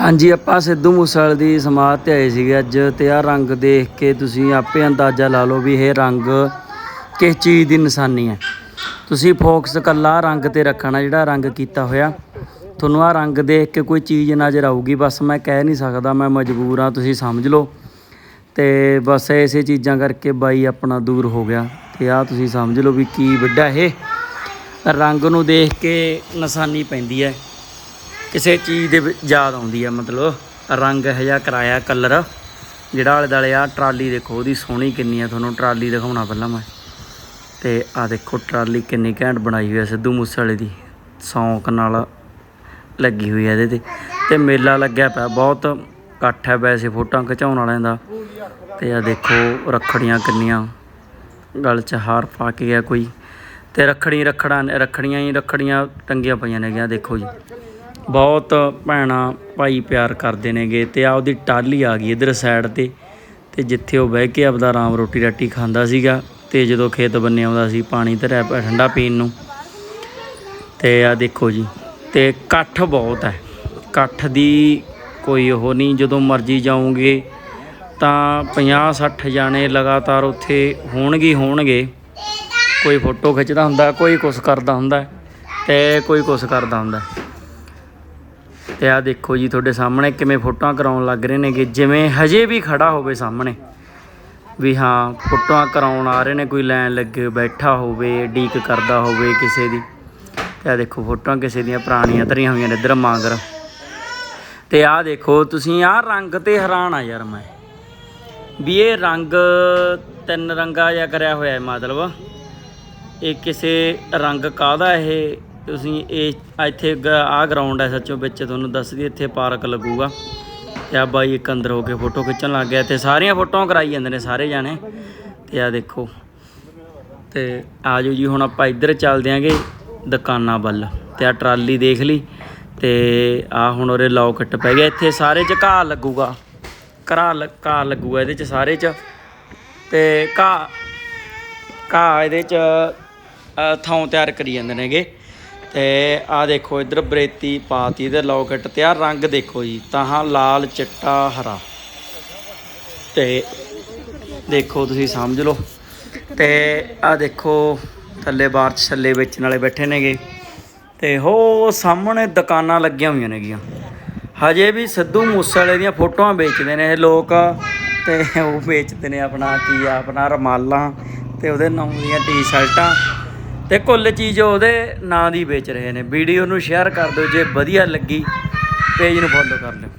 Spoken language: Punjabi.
ਹਾਂਜੀ, ਆਪਾਂ ਸਿੱਧੂ ਮੂਸੇਵਾਲੇ ਦੀ ਸਮਾਧ ਤੇ ਆਏ ਸੀਗੇ ਅੱਜ ਤੇ ਆਹ ਰੰਗ ਦੇਖ ਕੇ ਤੁਸੀਂ ਆਪੇ ਅੰਦਾਜ਼ਾ ਲਾ ਲਓ ਵੀ ਇਹ ਰੰਗ ਕਿਸ ਚੀਜ਼ ਦੀ ਨਿਸ਼ਾਨੀ ਹੈ। ਤੁਸੀਂ ਫੋਕਸ ਕੱਲਾ ਰੰਗ ਤੇ ਰੱਖਣਾ ਜਿਹੜਾ ਰੰਗ ਕੀਤਾ ਹੋਇਆ। ਤੁਹਾਨੂੰ ਆਹ ਰੰਗ ਦੇਖ ਕੇ ਕੋਈ ਚੀਜ਼ ਨਜ਼ਰ ਆਊਗੀ, ਬਸ ਮੈਂ ਕਹਿ ਨਹੀਂ ਸਕਦਾ, ਮੈਂ ਮਜਬੂਰ ਹਾਂ, ਤੁਸੀਂ ਸਮਝ ਲਓ। ਤੇ ਬਸ ਐਸੇ ਚੀਜ਼ਾਂ ਕਰਕੇ ਬਾਈ ਆਪਣਾ ਦੂਰ ਹੋ ਗਿਆ ਤੇ ਆਹ ਤੁਸੀਂ ਸਮਝ ਲਓ ਵੀ ਕੀ ਵੱਡਾ ਇਹ ਰੰਗ ਨੂੰ ਦੇਖ ਕੇ ਨਿਸ਼ਾਨੀ ਪੈਂਦੀ ਹੈ। ਕਿਸੇ ਚੀਜ਼ ਦੇ ਯਾਦ ਆਉਂਦੀ ਆ, ਮਤਲਬ ਰੰਗ ਇਹ ਜਿਹਾ ਕਰਾਇਆ ਕਲਰ ਜਿਹੜਾ ਆਲੇ ਦੁਆਲੇ ਆ ਟਰਾਲੀ ਦੇਖੋ, ਉਹਦੀ ਸੋਹਣੀ ਕਿੰਨੀ ਆ, ਤੁਹਾਨੂੰ ਟਰਾਲੀ ਦਿਖਾਉਣਾ ਪਹਿਲਾਂ ਮੈਂ। ਤੇ ਆ ਦੇਖੋ, ਟਰਾਲੀ ਕਿੰਨੀ ਘੈਂਟ ਬਣਾਈ ਹੋਈ ਹੈ ਸਿੱਧੂ ਮੂਸੇਵਾਲੇ ਦੀ। ਸੌਂਕ ਨਾਲ ਲੱਗੀ ਹੋਈ ਹੈ ਇਹਦੇ ਤੇ। ਤੇ ਮੇਲਾ ਲੱਗਿਆ ਪਿਆ, ਬਹੁਤ ਇਕੱਠ ਹੈ ਵੈਸੇ ਫੋਟੋਆਂ ਖਿਚਾਉਣ ਵਾਲਿਆਂ ਦਾ। ਤੇ ਆ ਦੇਖੋ, ਰੱਖੜੀਆਂ ਕਿੰਨੀਆਂ। ਗਲ 'ਚ ਹਾਰ ਪਾ ਕੇ ਗਿਆ ਕੋਈ। ਤੇ ਰੱਖੜੀ, ਰੱਖੜਾਂ, ਰੱਖੜੀਆਂ ਹੀ ਰੱਖੜੀਆਂ ਟੰਗੀਆਂ ਪਈਆਂ ਨੇ ਗਿਆ ਦੇਖੋ ਜੀ। ਬਹੁਤ ਭੈਣਾਂ ਭਾਈ ਪਿਆਰ ਕਰਦੇ ਨੇਗੇ ਅਤੇ ਆਹ ਉਹਦੀ ਟਾਹਲੀ ਆ ਗਈ ਇੱਧਰ ਸਾਈਡ ਤੇ ਅਤੇ ਜਿੱਥੇ ਉਹ ਬਹਿ ਕੇ ਆਪਦਾ ਆਰਾਮ ਰੋਟੀ ਰਾਟੀ ਖਾਂਦਾ ਸੀਗਾ ਅਤੇ ਜਦੋਂ ਖੇਤ ਬੰਨੇ ਆਉਂਦਾ ਸੀ ਪਾਣੀ ਧਰਿਆ ਪਿਆ ਠੰਡਾ ਪੀਣ ਨੂੰ। ਤੇ ਆ ਦੇਖੋ ਜੀ, ਤੇ ਇਕੱਠ ਬਹੁਤ ਹੈ, ਇਕੱਠ ਦੀ ਕੋਈ ਉਹ ਨਹੀਂ, ਜਦੋਂ ਮਰਜ਼ੀ ਜਾਓਗੇ ਤਾਂ 50 60 ਜਾਣੇ ਲਗਾਤਾਰ ਉੱਥੇ ਹੋਣਗੇ ਹੋਣਗੇ। ਕੋਈ ਫੋਟੋ ਖਿੱਚਦਾ ਹੁੰਦਾ, ਕੋਈ ਕੁਛ ਕਰਦਾ ਹੁੰਦਾ, ਤੇ ਕੋਈ ਕੁਛ ਕਰਦਾ ਹੁੰਦਾ। ਤੇ ਆ ਦੇਖੋ ਜੀ ਤੁਹਾਡੇ ਸਾਹਮਣੇ ਕਿਵੇਂ ਫੋਟੋਆਂ ਕਰਾਉਣ ਲੱਗ ਰਹੇ ਨੇਗੇ। ਜਿਵੇਂ ਹਜੇ ਵੀ ਖੜਾ ਹੋਵੇ ਸਾਹਮਣੇ। ਵੀ ਹਾਂ, ਫੋਟੋਆਂ ਕਰਾਉਣ ਆ ਰਹੇ ਨੇ, ਕੋਈ ਲਾਈਨ ਲੱਗੇ, ਬੈਠਾ ਹੋਵੇ ਡੀਕ ਕਰਦਾ ਹੋਵੇ ਕਿਸੇ ਦੀ। ਤੇ ਆ ਦੇਖੋ ਫੋਟੋਆਂ ਕਿਸੇ ਦੀਆਂ ਪੁਰਾਣੀਆਂ ਧਰੀਆਂ ਹੋਈਆਂ ਨੇ ਇੱਧਰ ਮਾਂਗਰ। ਤੇ ਆ ਦੇਖੋ, ਤੁਸੀਂ ਆ ਰੰਗ ਤੇ ਹੈਰਾਨ ਆ ਯਾਰ ਮੈਂ। ਵੀ ਇਹ ਰੰਗ ਤਿੰਨ ਰੰਗਾ ਜਿਹਾ ਕਰਿਆ ਹੋਇਆ ਹੈ ਮਤਲਬ। ਇਹ ਕਿਸੇ ਰੰਗ ਕਾਹਦਾ ਇਹ? ਤੁਸੀਂ ਇਹ ਇੱਥੇ ਆ ਗਰਾਊਂਡ ਹੈ ਸੱਚੋ ਵਿੱਚ, ਤੁਹਾਨੂੰ ਦੱਸ ਦਈਏ, ਇੱਥੇ ਪਾਰਕ ਲੱਗੂਗਾ। ਤੇ ਆ ਬਾਈ ਇੱਕ ਅੰਦਰ ਹੋ ਕੇ ਫੋਟੋ ਖਿੱਚਣ ਲੱਗ ਗਿਆ। ਤੇ ਸਾਰੀਆਂ ਫੋਟੋਆਂ ਕਰਾਈ ਜਾਂਦੇ ਨੇ ਸਾਰੇ ਜਾਣੇ। ਤੇ ਆ ਦੇਖੋ। ਤੇ ਆ ਜਾਓ ਜੀ, ਹੁਣ ਆਪਾਂ ਇੱਧਰ ਚੱਲਦੇ ਆਂਗੇ ਦੁਕਾਨਾਂ ਵੱਲ। ਤੇ ਆ ਟਰਾਲੀ ਦੇਖ ਲਈ। ਤੇ ਆ ਹੁਣ ਉਹਦੇ ਲੌਕਟ ਪੈ ਗਿਆ। ਇੱਥੇ ਸਾਰੇ ਚ ਘਾਹ ਲੱਗੂਗਾ। ਘਰਾ ਘਾਹ ਲੱਗੂਗਾ ਇਹਦੇ ਚ ਸਾਰੇ ਚ। ਤੇ ਘਾਹ ਘਾਹ ਇਹਦੇ ਚ ਥਾਂ ਤਿਆਰ ਕਰੀ ਜਾਂਦੇ ਨੇਗੇ। ਤੇ ਆ ਦੇਖੋ, ਇੱਧਰ ਬਰੇਤੀ ਪਾਤੀ ਇਹਦੇ ਲੌਕਟ ਤੇ ਆ ਰੰਗ ਦੇਖੋ ਜੀ, ਤਾਂ ਲਾਲ ਚਿੱਟਾ ਹਰਾ। ਤੇ ਦੇਖੋ ਤੁਸੀਂ ਸਮਝ ਲਓ, ਤੇ ਆ ਦੇਖੋ ਥੱਲੇ ਬਾਹਰ 'ਚ ਛੱਲੇ ਵੇਚਣ ਵਾਲੇ ਬੈਠੇ ਨੇਗੇ। ਤੇ ਹੋ, ਸਾਹਮਣੇ ਦੁਕਾਨਾਂ ਲੱਗੀਆਂ ਹੋਈਆਂ ਨੇਗੀਆਂ। ਹਜੇ ਵੀ ਸਿੱਧੂ ਮੂਸੇਵਾਲੇ ਦੀਆਂ ਫੋਟੋਆਂ ਵੇਚਦੇ ਨੇ ਇਹ ਲੋਕ। ਤੇ ਉਹ ਵੇਚਦੇ ਨੇ ਆਪਣਾ ਕੀ ਆ, ਆਪਣਾ ਰਮਾਲਾਂ ਤੇ ਉਹਦੇ ਨਾਮ ਦੀਆਂ ਟੀ-ਸ਼ਰਟਾਂ। ਤੇ ਕੁੱਲ ਚੀਜ਼ ਉਹਦੇ ਨਾਂ ਦੀ ਵੇਚ ਰਹੇ ਨੇ। ਵੀਡੀਓ ਨੂੰ ਸ਼ੇਅਰ ਕਰ ਦਿਓ ਜੇ ਵਧੀਆ ਲੱਗੀ ਪੇਜ ਨੂੰ ਫੋਲੋ ਕਰ ਲਿਓ